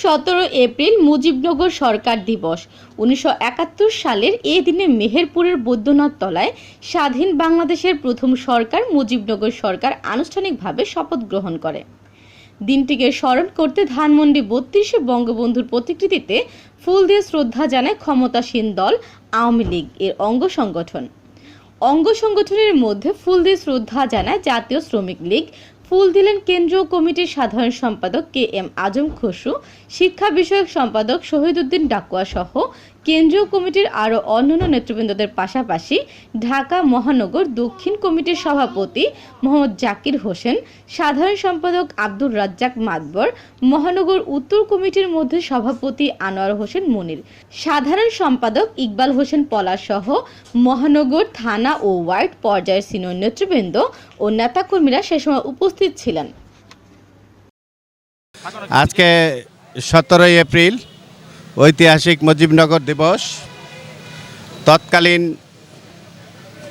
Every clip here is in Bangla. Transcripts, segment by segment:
সতেরো এপ্রিল মুজিবনগর সরকার দিবস। উনিশশো একাত্তর সালের এ দিনে মেহেরপুরের বৈদ্যনাথ তলায় স্বাধীন বাংলাদেশের প্রথম সরকার মুজিবনগর সরকার আনুষ্ঠানিকভাবে শপথ গ্রহণ করে। দিনটিকে স্মরণ করতে ধানমন্ডি বত্রিশে বঙ্গবন্ধুর প্রতিকৃতিতে ফুল দিয়ে শ্রদ্ধা জানায় ক্ষমতাসীন দল, আওয়ামী লীগ, এর অঙ্গ সংগঠন। অঙ্গ সংগঠনের মধ্যে ফুল দিয়ে শ্রদ্ধা জানায় জাতীয় শ্রমিক লীগ ফুল দিলেন কেন্দ্রীয় কমিটির সাধারণ সম্পাদক কে এম আজম খসরু, শিক্ষা বিষয়ক সম্পাদক শহীদুদ্দিন ডাকুয়া সহ কেন্দ্রীয় কমিটির আরও অন্যান্য নেতৃবৃন্দদের পাশাপাশি ঢাকা মহানগর দক্ষিণ কমিটির সভাপতি মোহাম্মদ জাকির হোসেন, সাধারণ সম্পাদক আব্দুর রাজ্জাক মাতবর, মহানগর উত্তর কমিটির মধ্যে সভাপতি আনোয়ার হোসেন মনির, সাধারণ সম্পাদক ইকবাল হোসেন পলাশ সহ মহানগর থানা ও ওয়ার্ড পর্যায়ের সিনিয়র নেতৃবৃন্দ ও নেতাকর্মীরা সে সময় উপস্থিত ছিলেন। আজকে সতেরোই এপ্রিল ঐতিহাসিক মুজিবনগর দিবস। তৎকালীন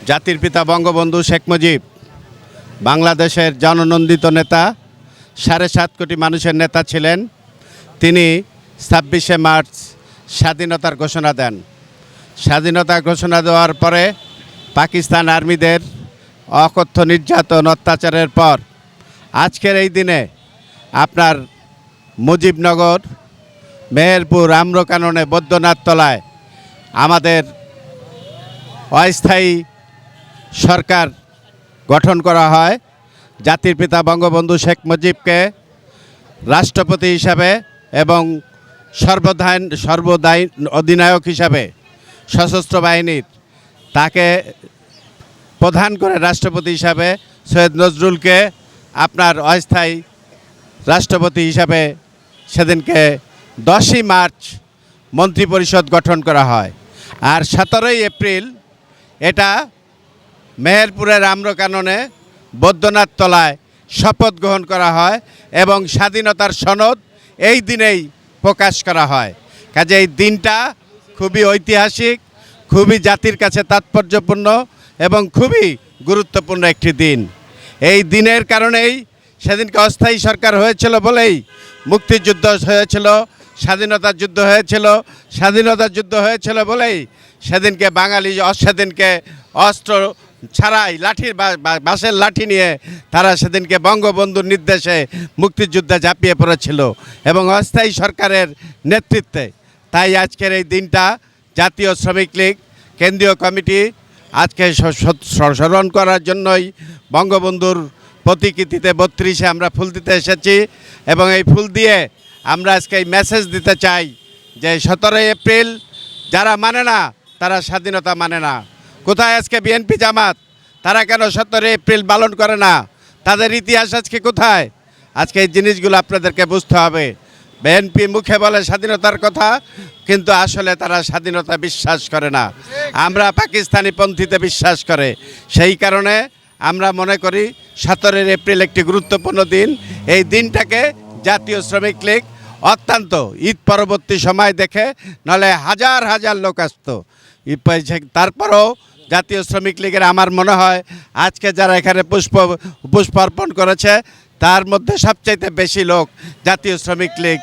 জাতির পিতা বঙ্গবন্ধু শেখ মুজিব, বাংলাদেশের জননন্দিত নেতা, সাড়ে সাত কোটি মানুষের নেতা ছিলেন। তিনি ছাব্বিশে মার্চ স্বাধীনতার ঘোষণা দেন। স্বাধীনতা ঘোষণা দেওয়ার পরে পাকিস্তান আর্মিদের অকথ্য নির্যাতন অত্যাচারের পর আজকের এই দিনে আপনার মুজিবনগর মেহেরপুর আম্রকাননে বৈদ্যনাথ তলায় আমাদের অস্থায়ী সরকার গঠন করা হয়। জাতির পিতা বঙ্গবন্ধু শেখ মুজিবকে রাষ্ট্রপতি হিসাবে এবং সর্বধান সর্বদায়ী অধিনায়ক হিসাবে সশস্ত্র বাহিনীর তাকে প্রধান করে রাষ্ট্রপতি হিসাবে সৈয়দ নজরুলকে আপনার অস্থায়ী রাষ্ট্রপতি হিসাবে সেদিনকে দশই মার্চ মন্ত্রিপরিষদ গঠন করা হয়। আর সতেরোই এপ্রিল এটা মেহেরপুরের আম্রকাননে বৈদ্যনাথ তলায় শপথ গ্রহণ করা হয় এবং স্বাধীনতার সনদ এই দিনেই প্রকাশ করা হয়। কাজে এই দিনটা খুবই ঐতিহাসিক, খুবই জাতির কাছে তাৎপর্যপূর্ণ এবং খুবই গুরুত্বপূর্ণ একটি দিন। এই দিনের কারণেই সেদিনকে অস্থায়ী সরকার হয়েছিল বলেই মুক্তিযুদ্ধ হয়েছিল। স্বাধীনতার যুদ্ধ হয়েছিল, স্বাধীনতার যুদ্ধ হয়েছিল বলেই সেদিনকে বাঙালি সেদিনকে অস্ত্র ছাড়াই লাঠির বাঁশের লাঠি নিয়ে তারা সেদিনকে বঙ্গবন্ধুর নির্দেশে মুক্তিযুদ্ধে ঝাঁপিয়ে পড়েছিল এবং অস্থায়ী সরকারের নেতৃত্বে। তাই আজকের এই দিনটা জাতীয় শ্রমিক লীগ, কেন্দ্রীয় কমিটি আজকে স্মরণ করার জন্যই বঙ্গবন্ধুর প্রতিকৃতিতে বত্রিশে আমরা ফুল দিতে এসেছি এবং এই ফুল দিয়ে আমরা আজকে এই মেসেজ দিতে চাই যে সতেরোই এপ্রিল যারা মানে না, তারা স্বাধীনতা মানে না। কোথায় আজকে বিএনপি জামাত? তারা কেন সতেরোই এপ্রিল পালন করে না? তাদের ইতিহাস আজকে কোথায়? আজকে এই জিনিসগুলো আপনাদেরকে বুঝতে হবে। বিএনপি মুখে বলে স্বাধীনতার কথা, কিন্তু আসলে তারা স্বাধীনতা বিশ্বাস করে না। আমরা পাকিস্তানি পন্থীতে বিশ্বাস করে। সেই কারণে আমরা মনে করি সতেরোই এপ্রিল একটি গুরুত্বপূর্ণ দিন। এই দিনটাকে জাতীয় শ্রমিক লীগ অত্যন্ত ঈদ পরবর্তী সময় দেখে নাহলে হাজার হাজার লোক আসতো। তারপরও জাতীয় শ্রমিক লীগের আমার মনে হয় আজকে যারা এখানে পুষ্প পুষ্প অর্পণ করেছে, তার মধ্যে সবচাইতে বেশি লোক জাতীয় শ্রমিক লীগ।